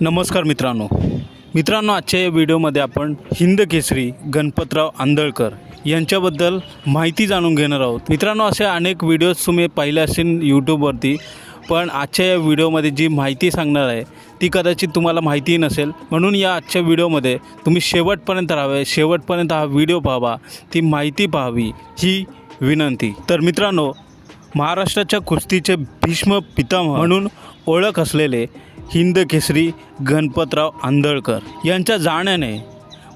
नमस्कार मित्रांनो. मित्रांनो आजच्या या व्हिडिओमध्ये आपण हिंद केसरी गणपतराव आंदळकर यांच्याबद्दल माहिती जाणून घेणार आहोत. मित्रांनो असे अनेक व्हिडिओज तुम्ही पाहिले असतील यूट्यूबवरती पण आजच्या या व्हिडिओमध्ये जी माहिती सांगणार आहे ती कदाचित तुम्हाला माहिती नसेल. म्हणून या आजच्या व्हिडिओमध्ये तुम्ही शेवटपर्यंत राहावे शेवटपर्यंत हा व्हिडिओ पाहावा ती माहिती पाहावी ही विनंती. तर मित्रांनो महाराष्ट्राच्या कुस्तीचे भीष्म पितामह म्हणून ओळख असलेले हिंद केसरी गणपतराव आंधळकर यांच्या जाण्याने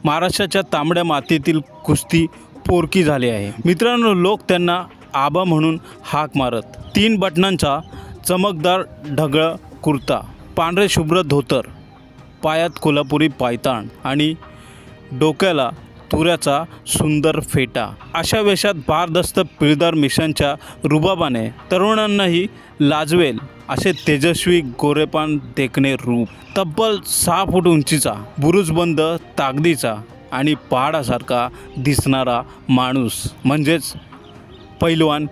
महाराष्ट्राच्या तांबड्या मातीतील कुस्ती पोरकी झाली आहे. मित्रांनो लोक त्यांना आबा म्हणून हाक मारत. तीन बटनांचा चमकदार ढगळ कुर्ता पांढरे शुभ्र धोतर पायात कोल्हापुरी पायताण आणि डोक्याला तुऱ्याचा सुंदर फेटा. अशा वेशात भारदस्त पिळदार मिशांच्या रुबाबाने तरुणांनाही लाजवेल असे तेजस्वी गोरेपान देखणे रूप. तब्बल सहा फूट उंचीचा बुरुजबंद ताकदीचा आणि पहाडासारखा दिसणारा माणूस. म्हणजेच पैलवान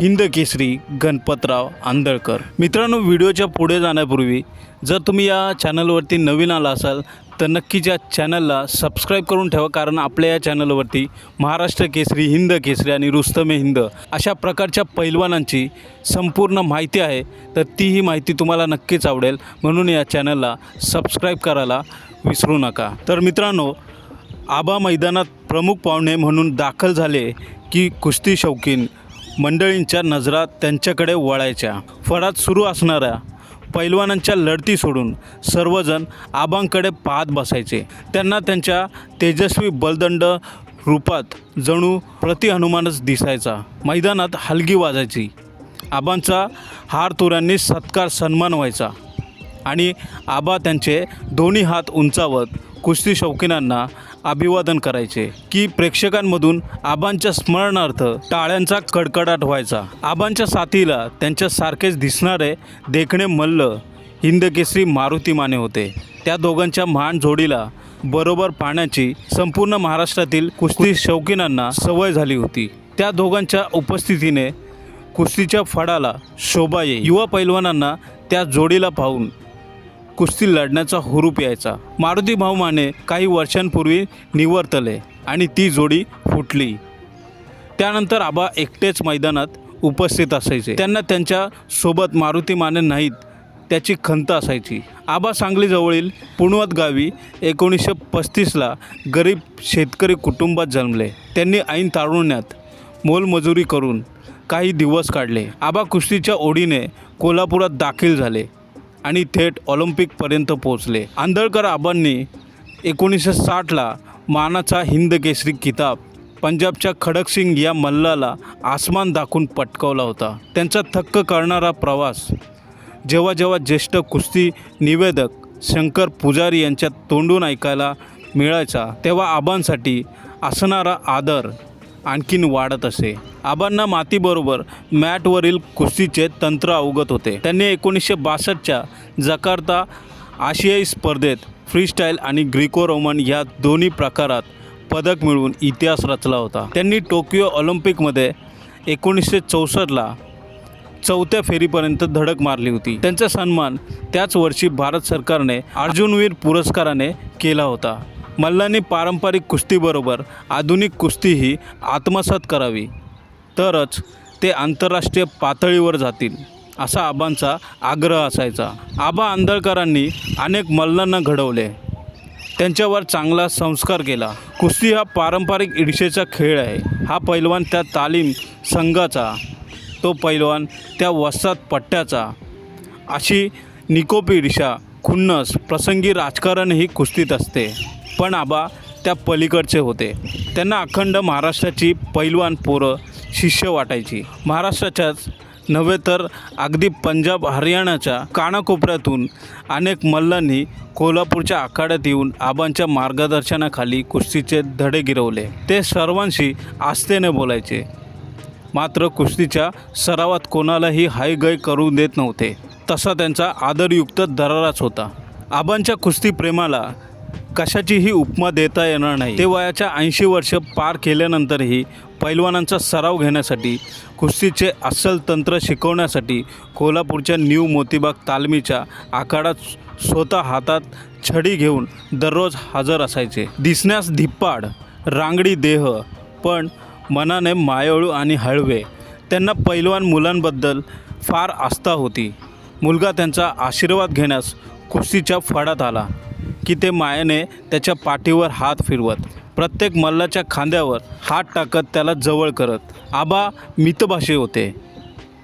हिंद केसरी गणपतराव आंदळकर मित्रांनो व्हिडिओच्या पुढे जाण्यापूर्वी जर तुम्ही या चॅनलवरती नवीन आला असाल तर नक्कीच या चॅनलला सबस्क्राईब करून ठेवा कारण आपल्या या चॅनलवरती महाराष्ट्र केसरी हिंद केसरी आणि रुस्तमे हिंद अशा प्रकारच्या पैलवानांची संपूर्ण माहिती आहे. तर तीही माहिती तुम्हाला नक्कीच आवडेल. म्हणून या चॅनलला सबस्क्राईब करायला विसरू नका. तर मित्रांनो आबा मैदानात प्रमुख पाहुणे म्हणून दाखल झाले की कुस्ती शौकीन मंडळींच्या नजरा त्यांच्याकडे वळायच्या. फळात सुरू असणाऱ्या पैलवानांच्या लढती सोडून सर्वजण आबांकडे पाहत बसायचे. त्यांना त्यांच्या तेजस्वी बलदंड रूपात जणू प्रतिहनुमानच दिसायचा. मैदानात हलगी वाजायची. आबांचा हार तुऱ्यांनी सत्कार सन्मान व्हायचा. आणि आबा त्यांचे दोन्ही हात उंचावत कुस्ती शौकीनांना अभिवादन करायचे की प्रेक्षकांमधून आबांच्या स्मरणार्थ टाळ्यांचा कडकडाट व्हायचा. आबांच्या साथीला त्यांच्यासारखेच दिसणारे देखणे मल्ल हिंदकेसरी मारुती माने होते. त्या दोघांच्या महान जोडीला बरोबर पाहण्याची संपूर्ण महाराष्ट्रातील कुस्ती शौकीनांना सवय झाली होती. त्या दोघांच्या उपस्थितीने कुस्तीच्या फडाला शोभा येईल युवा पैलवानांना त्या जोडीला पाहून कुस्ती लढण्याचा हुरूप यायचा. मारुती भाऊ माने काही वर्षांपूर्वी निवर्तले आणि ती जोडी फुटली. त्यानंतर आबा एकटेच मैदानात उपस्थित असायचे. त्यांना त्यांच्यासोबत मारुती माने नाहीत त्याची खंत असायची. आबा सांगलीजवळील पुणवत गावी एकोणीसशे पस्तीसला गरीब शेतकरी कुटुंबात जन्मले. त्यांनी ऐन तारुण्यात मोलमजुरी करून काही दिवस काढले. आबा कुस्तीच्या ओढीने कोल्हापुरात दाखल झाले. आणि थेट ऑलिम्पिकपर्यंत पोहोचले. आंधळकर आबांनी एकोणीसशे साठला मानाचा हिंद केसरी किताब पंजाबच्या खडकसिंग या मल्लाला आसमान दाखवून पटकावला होता. त्यांचा थक्क करणारा प्रवास जेव्हा जेव्हा ज्येष्ठ कुस्ती निवेदक शंकर पुजारी यांच्या तोंडून ऐकायला मिळायचा तेव्हा आबांसाठी असणारा आदर आणखीन वाढत असे. आबांना मातीबरोबर मॅटवरील कुस्तीचे तंत्र अवगत होते. त्यांनी एकोणीसशे बासष्टच्या जकार्ता आशियाई स्पर्धेत फ्रीस्टाईल आणि ग्रीको रोमन या दोन्ही प्रकारात पदक मिळवून इतिहास रचला होता. त्यांनी टोकियो ऑलिम्पिकमध्ये एकोणीसशे चौसष्टला चौथ्या फेरीपर्यंत धडक मारली होती. त्यांचा सन्मान त्याच वर्षी भारत सरकारने अर्जुनवीर पुरस्काराने केला होता. मल्लांनी पारंपरिक कुस्तीबरोबर आधुनिक कुस्तीही आत्मसात करावी. तरच ते आंतरराष्ट्रीय पातळीवर जातील असा आबांचा आग्रह असायचा. आबा आंदळकरांनी अनेक मल्लांना घडवले. त्यांच्यावर चांगला संस्कार केला. कुस्ती हा पारंपरिक इडशेचा खेळ आहे. हा पैलवान त्या तालीम संघाचा तो पैलवान त्या वस्तात पट्ट्याचा. अशी निकोपी ईर्षा खुन्नस प्रसंगी राजकारणही कुस्तीत असते. पण आबा त्या पलीकडचे होते. त्यांना अखंड महाराष्ट्राची पैलवान पोरं शिष्य वाटायची. महाराष्ट्राच्याच नव्हे तर अगदी पंजाब हरियाणाच्या कानाकोपऱ्यातून अनेक मल्लांनी कोल्हापूरच्या आखाड्यात येऊन आबांच्या मार्गदर्शनाखाली कुस्तीचे धडे गिरवले. ते सर्वांशी आस्थेने बोलायचे. मात्र कुस्तीच्या सरावात कोणालाही हायगय करू देत नव्हते. तसा त्यांचा आदरयुक्त दराराच होता. आबांच्या कुस्ती प्रेमाला कशाचीही उपमा देता येणार नाही. ते वयाच्या ऐंशी वर्ष पार केल्यानंतरही पैलवानांचा सराव घेण्यासाठी कुस्तीचे अस्सल तंत्र शिकवण्यासाठी कोल्हापूरच्या न्यू मोतीबाग तालमीच्या आखाडात स्वतः हातात छडी घेऊन दररोज हजर असायचे. दिसण्यास धिप्पाड रांगडी देह पण मनाने मायाळू आणि हळवे. त्यांना पैलवान मुलांबद्दल फार आस्था होती. मुलगा त्यांचा आशीर्वाद घेण्यास कुस्तीच्या फडात आला. की ते मायेने त्याच्या पाठीवर हात फिरवत. प्रत्येक मल्लाच्या खांद्यावर हात टाकत त्याला जवळ करत. आबा मितभाषी होते.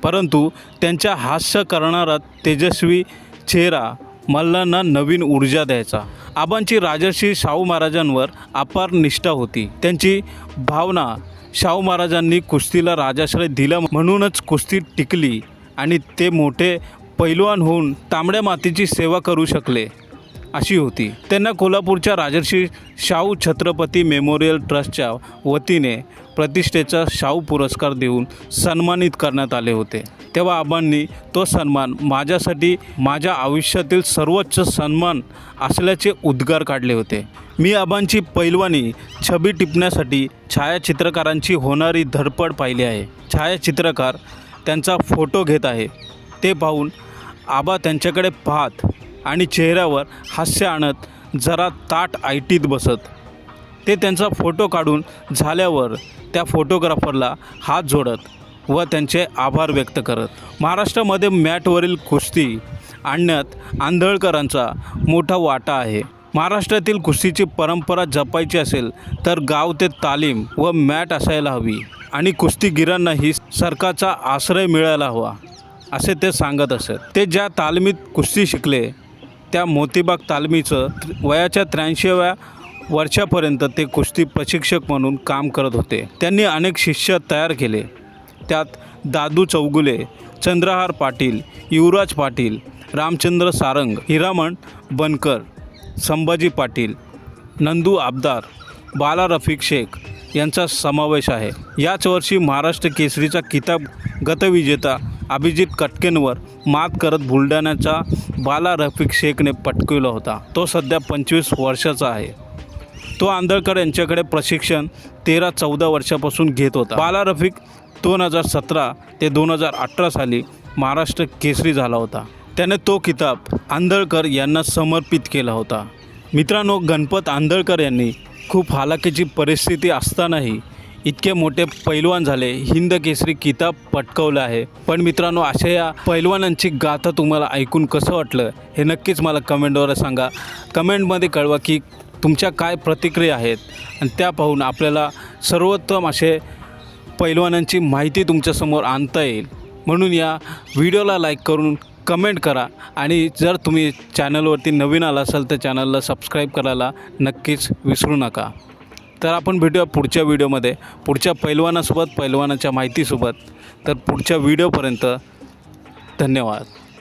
परंतु त्यांच्या हास्य करणारा तेजस्वी चेहरा मल्लांना नवीन ऊर्जा द्यायचा. आबांची राजर्षी शाहू महाराजांवर अपार निष्ठा होती. त्यांची भावना शाहू महाराजांनी कुस्तीला राजाश्रय दिला म्हणूनच कुस्ती टिकली आणि ते मोठे पैलवान होऊन तांबड्या मातीची सेवा करू शकले. अशी होती. त्यांना कोल्हापूरच्या राजर्षी शाहू छत्रपती मेमोरियल ट्रस्टच्या वतीने प्रतिष्ठेचा शाहू पुरस्कार देऊन सन्मानित करण्यात आले होते. तेव्हा आबांनी तो सन्मान माझ्यासाठी माझ्या आयुष्यातील सर्वोच्च सन्मान असल्याचे उद्गार काढले होते. मी आबांची पैलवानी छबी टिपण्यासाठी छायाचित्रकारांची होणारी धडपड पाहिली आहे. छायाचित्रकार त्यांचा फोटो घेत आहे. ते पाहून आबा त्यांच्याकडे पाहत आणि चेहऱ्यावर हास्य आणत जरा ताट आयटीत बसत. ते त्यांचा फोटो काढून झाल्यावर त्या फोटोग्राफरला हात जोडत व त्यांचे आभार व्यक्त करत. महाराष्ट्रामध्ये मॅटवरील कुस्ती आणण्यात आंधळकरांचा मोठा वाटा आहे. महाराष्ट्रातील कुस्तीची परंपरा जपायची असेल तर गाव ते तालीम व मॅट असायला हवी आणि कुस्तीगिरांनाही सरकारचा आश्रय मिळायला हवा असे ते सांगत असत. ते ज्या तालमीत कुस्ती शिकले त्या मोतीबाग तालमीचं वयाच्या त्र्याऐंशीव्या वर्षापर्यंत ते कुस्ती प्रशिक्षक म्हणून काम करत होते. त्यांनी अनेक शिष्य तयार केले. त्यात दादू चौगुले चंद्रहार पाटील युवराज पाटील रामचंद्र सारंग हिरामण बनकर संभाजी पाटील नंदू आबदार बाला रफिक शेख यांचा समावेश आहे. याच वर्षी महाराष्ट्र केसरीचा किताब गतविजेता अभिजित कटकेंवर मात करत बुलढाण्याचा बाला रफिक शेखने पटकविला होता. तो सध्या पंचवीस वर्षाचा आहे. तो आंधळकर यांच्याकडे प्रशिक्षण तेरा चौदा वर्षापासून घेत होता. बाला रफिक दोन हजार सतरा ते दोन हजार अठरा साली महाराष्ट्र केसरी झाला होता. त्याने तो किताब आंधळकर यांना समर्पित केला होता. मित्रांनो गणपत आंधळकर यांनी खूप हालाकीची परिस्थिती असतानाही इतके मोठे पैलवान झाले. हिंद केसरी किताब पटकवलं आहे. पण मित्रांनो अशा या पैलवानांची गाथा तुम्हाला ऐकून कसं वाटलं हे नक्कीच मला कमेंटवर सांगा. कमेंटमध्ये कळवा की तुमच्या काय प्रतिक्रिया आहेत आणि त्या पाहून आपल्याला सर्वोत्तम असे पैलवानांची माहिती तुमच्यासमोर आणता येईल. म्हणून या व्हिडिओला लाईक करून कमेंट करा आणि जर तुम्ही चॅनलवरती नवीन आला असाल तर चॅनलला सबस्क्राईब करायला नक्कीच विसरू नका. तर आपण भेटूया पुढच्या व्हिडिओमध्ये. पुढच्या पैलवानासोबत पैलवानाच्या माहितीसोबत. तर पुढच्या व्हिडिओपर्यंत धन्यवाद.